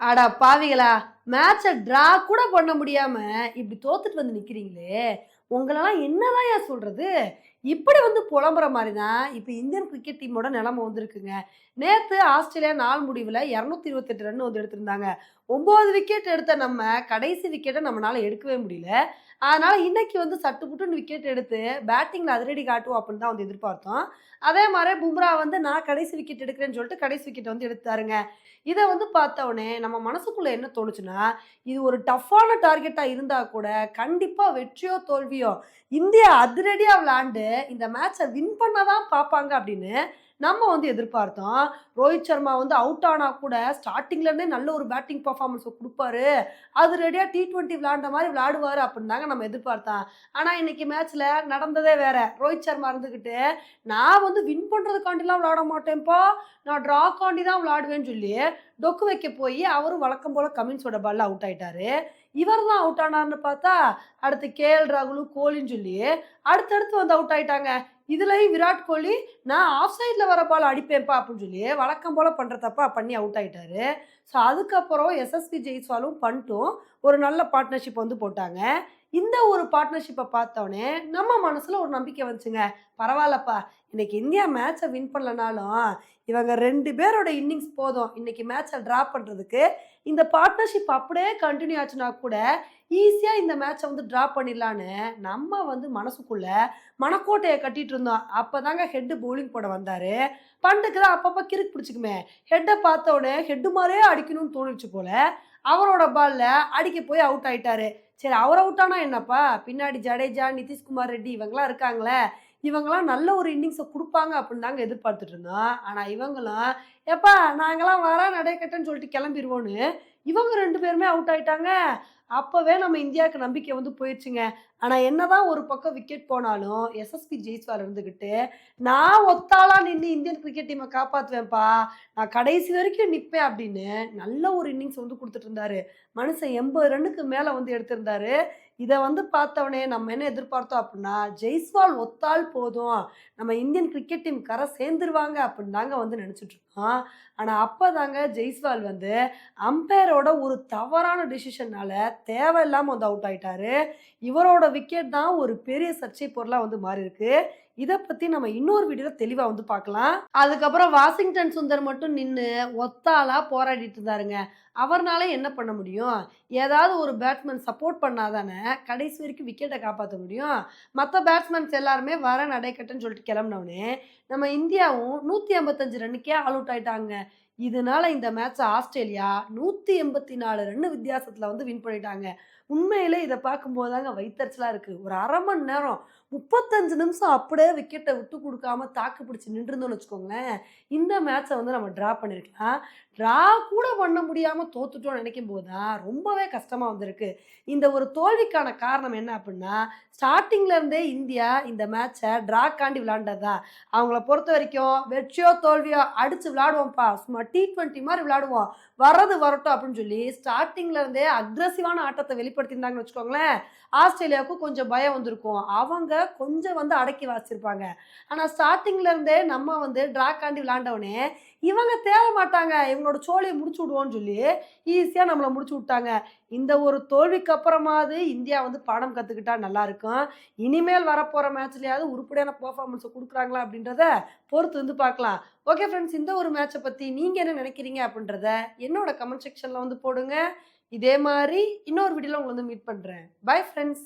அடா பாவிகளா மேட்சை ட்ரா கூட பண்ண முடியாம இப்படி தோத்துட்டு வந்து நிக்கிறீங்களே. உங்களெல்லாம் என்னதான் ஏன் சொல்றது? இப்படி வந்து புலம்புற மாதிரி தான் இப்போ இந்தியன் கிரிக்கெட் டீமோட நிலைமை வந்திருக்குங்க. நேற்று ஆஸ்திரேலியா நாள் முடிவில் இரநூத்தி இருபத்தெட்டு ரன் வந்து எடுத்திருந்தாங்க. ஒம்பது விக்கெட் எடுத்த நம்ம கடைசி விக்கெட்டை நம்மளால் எடுக்கவே முடியல. அதனால் இன்னைக்கு வந்து சட்டு புட்டுன்னு விக்கெட் எடுத்து பேட்டிங்கில் அதிரடி காட்டுவோம் அப்படின்னு தான் வந்து எதிர்பார்த்தோம். அதே மாதிரி பும்ரா வந்து நான் கடைசி விக்கெட் எடுக்கிறேன்னு சொல்லிட்டு கடைசி விக்கெட் வந்து எடுத்தாருங்க. இதை வந்து பார்த்தோடனே நம்ம மனசுக்குள்ளே என்ன தோணுச்சுன்னா இது ஒரு டஃப்பான டார்கெட்டாக இருந்தால் கூட கண்டிப்பாக வெற்றியோ தோல்வியோ இந்தியா அதிரடியாக விளாண்டு இந்த மேட்சை வின் பண்ண தான் பார்ப்பாங்க அப்படின்னு நம்ம வந்து எதிர்பார்த்தோம். ரோஹித் சர்மா வந்து அவுட் ஆனா கூட ஸ்டார்டிங்லேருந்தே நல்ல ஒரு பேட்டிங் பர்ஃபார்மன்ஸை கொடுப்பாரு. அது ரெடியாக டி டுவெண்ட்டி விளாண்ட மாதிரி விளாடுவார் அப்படின்னு தாங்க நம்ம எதிர்பார்த்தோம். ஆனால் இன்னைக்கு மேட்ச்சில் நடந்ததே வேற. ரோஹித் சர்மா இருந்துக்கிட்டு நான் வந்து வின் பண்ணுறதுக்காண்டிலாம் விளாட மாட்டேன்ப்பா. நான் ட்ரா காண்டி தான் விளாடுவேன்னு சொல்லி டொக்கு வைக்க போய் அவரும் வழக்கம் போல கமின்ஸோட பால்ல அவுட் ஆயிட்டாரு. இவர் தான் அவுட் ஆனார்னு பார்த்தா அடுத்து கேஎல் ராகுலு கோலின்னு சொல்லி அடுத்தடுத்து வந்து அவுட் ஆயிட்டாங்க. இதுலேயும் விராட் கோலி நான் ஆஃப் சைடில் வர பால் அடிப்பேன்ப்பா அப்படின்னு சொல்லி வழக்கம் போல் பண்ணுற தப்பா பண்ணி அவுட் ஆகிட்டாரு ஸோ அதுக்கப்புறம் எஸ்எஸ்பி ஜெய்ஸ்வாலும் பண்ணிட்டும் ஒரு நல்ல பார்ட்னர்ஷிப் வந்து போட்டாங்க. இந்த ஒரு பார்ட்னர்ஷிப்பை பார்த்தோன்னே நம்ம மனசில் ஒரு நம்பிக்கை வந்துச்சுங்க. பரவாயில்லப்பா இன்னைக்கு இந்தியா மேட்ச்சை வின் பண்ணலனாலும் இவங்க ரெண்டு பேரோட இன்னிங்ஸ் போதும். இன்னைக்கு மேட்ச்சை ட்ரா பண்ணுறதுக்கு இந்த பார்ட்னர்ஷிப் அப்படியே கண்டினியூ ஆச்சுன்னா கூட ஈஸியாக இந்த மேட்சை வந்து ட்ரா பண்ணிடலான்னு நம்ம வந்து மனசுக்குள்ள மனக்கோட்டையை கட்டிட்டு இருந்தோம். அப்போ தாங்க ஹெட்டு பவுலிங் போட வந்தார். பண்டுக்கு தான் அப்பப்போ கிறுக்கு பிடிச்சிக்குமே. ஹெட்டை பார்த்த உடனே ஹெட்டு மாதிரியே அடிக்கணும்னு தோணுச்சு போல. அவரோட பாலில் அடிக்க போய் அவுட் ஆயிட்டாரு. சரி அவர் அவுட் ஆனால் என்னப்பா? பின்னாடி ஜடேஜா நிதிஷ்குமார் ரெட்டி இவங்கெல்லாம் இருக்காங்களே. இவங்கெல்லாம் நல்ல ஒரு இன்னிங்ஸை கொடுப்பாங்க அப்படின்னு தாங்க எதிர்பார்த்துட்டு இருந்தோம். ஆனால் இவங்களும் எப்பா நாங்களாம் வர நடைக்கட்டன்னு சொல்லிட்டு கிளம்பிடுவோன்னு இவங்க ரெண்டு பேருமே அவுட் ஆயிட்டாங்க. அப்போவே நம்ம இந்தியாவுக்கு நம்பிக்கை வந்து போயிடுச்சுங்க ஆனால் என்னதான் ஒரு பக்கம் விக்கெட் போனாலும் எஸ்எஸ்பி ஜெய்ஸ்வால் இருந்துக்கிட்டு நான் ஒத்தாளாக நின்று இந்தியன் கிரிக்கெட் டீமை காப்பாற்றுவேன்ப்பா நான் கடைசி வரைக்கும் நிற்பேன் அப்படின்னு நல்ல ஒரு இன்னிங்ஸ் வந்து கொடுத்துட்டு இருந்தாரு. மனுஷன் எண்பது ரன்னுக்கு மேலே வந்து எடுத்திருந்தாரு. இதை வந்து பார்த்தவனே நம்ம என்ன எதிர்பார்த்தோம் அப்படின்னா ஜெய்ஸ்வால் ஒத்தால் போதும். நம்ம இந்தியன் கிரிக்கெட் டீம் கரை சேர்ந்துருவாங்க அப்படின்னு தாங்க வந்து நினச்சிட்ருக்கோம் ஆனால் அப்போ தாங்க ஜெய்ஸ்வால் வந்து அம்பையரோட ஒரு தவறான டிசிஷனால் தேவையில்லாமல் வந்து அவுட் ஆயிட்டாரு. இவரோட விக்கெட் தான் ஒரு பெரிய சர்ச்சை பொருளாக வந்து மாறி இருக்கு இதை பற்றி நம்ம இன்னொரு வீடியோவில் தெளிவாக வந்து பார்க்கலாம் அதுக்கப்புறம் வாஷிங்டன் சுந்தர் மட்டும் நின்று ஒத்தாளாக போராடிட்டு இருந்தாருங்க அவர்னால என்ன பண்ண முடியும்? ஏதாவது ஒரு பேட்ஸ்மேன் சப்போர்ட் பண்ணாதானே கடைசி வரைக்கும் விக்கெட்டை காப்பாற்ற முடியும்? மற்ற பேட்ஸ்மேன்ஸ் எல்லாருமே வர நடைக்கட்டுன்னு சொல்லிட்டு கிளம்பினோடனே நம்ம இந்தியாவும் நூற்றி ஐம்பத்தஞ்சு ரன்னுக்கே ஆல் அவுட் ஆயிட்டாங்க. இதனால இந்த மேட்ச்சை ஆஸ்திரேலியா நூற்றி எண்பத்தி நாலு ரன்னு வித்தியாசத்தில் வந்து வின் பண்ணிட்டாங்க. உண்மையிலே இதை பார்க்கும்போது தாங்க வைத்தறிச்சலாக இருக்குது ஒரு அரை மணி நேரம் முப்பத்தஞ்சு நிமிஷம் அப்படியே விக்கெட்டை விட்டு கொடுக்காம தாக்கு பிடிச்சி நின்றுருந்தோம்னு வச்சுக்கோங்களேன் இந்த மேட்ச்சை வந்து நம்ம ட்ரா பண்ணியிருக்கலாம் ட்ரா கூட பண்ண முடியாமல் தோத்துட்டோம்னு நினைக்கும் போது தான் ரொம்பவே கஷ்டமாக வந்திருக்கு. இந்த ஒரு தோல்விக்கான காரணம் என்ன அப்படின்னா ஸ்டார்டிங்லேருந்தே இந்தியா இந்த மேட்ச்சை ட்ராக்காண்டி விளாண்டதா அவங்கள பொறுத்த வரைக்கும் வெற்றியோ தோல்வியோ அடித்து விளாடுவோம்ப்பா சும்மா டி ட்வெண்ட்டி மாதிரி விளாடுவோம் வர்றது வரட்டும் அப்படின்னு சொல்லி ஸ்டார்டிங்ல இருந்தே அக்ரஸிவான ஆட்டத்தை வெளிப்படுத்தியிருந்தாங்கன்னு வச்சுக்கோங்களேன் ஆஸ்திரேலியாவுக்கும் கொஞ்சம் பயம் வந்திருக்கும். அவங்க கொஞ்சம் வந்து அடக்கி வச்சுருப்பாங்க. ஆனால் ஸ்டார்டிங்ல இருந்தே நம்ம வந்து ட்ராக்காண்டி விளாண்டவுடனே இவங்க தேட மாட்டாங்க. இவங்களோட சோழியை முடிச்சு விடுவோன்னு சொல்லி ஈஸியாக நம்மளை முடிச்சு விட்டாங்க. இந்த ஒரு தோல்விக்கு அப்புறமாவது இந்தியா வந்து பாடம் கற்றுக்கிட்டா நல்லாயிருக்கும் இனிமேல் வரப்போகிற மேட்ச்லையாவது உருப்படியான பர்ஃபார்மன்ஸை கொடுக்குறாங்களா அப்படின்றத பொறுத்து வந்து பார்க்கலாம். ஓகே ஃப்ரெண்ட்ஸ் இந்த ஒரு மேட்சை பற்றி நீங்கள் என்ன நினைக்கிறீங்க அப்படின்றத என்னோட கமெண்ட் செக்ஷனில் வந்து போடுங்க. இதே மாதிரி இன்னொரு வீடியோவில் உங்களை வந்து மீட் பண்ணுறேன் பை ஃப்ரெண்ட்ஸ்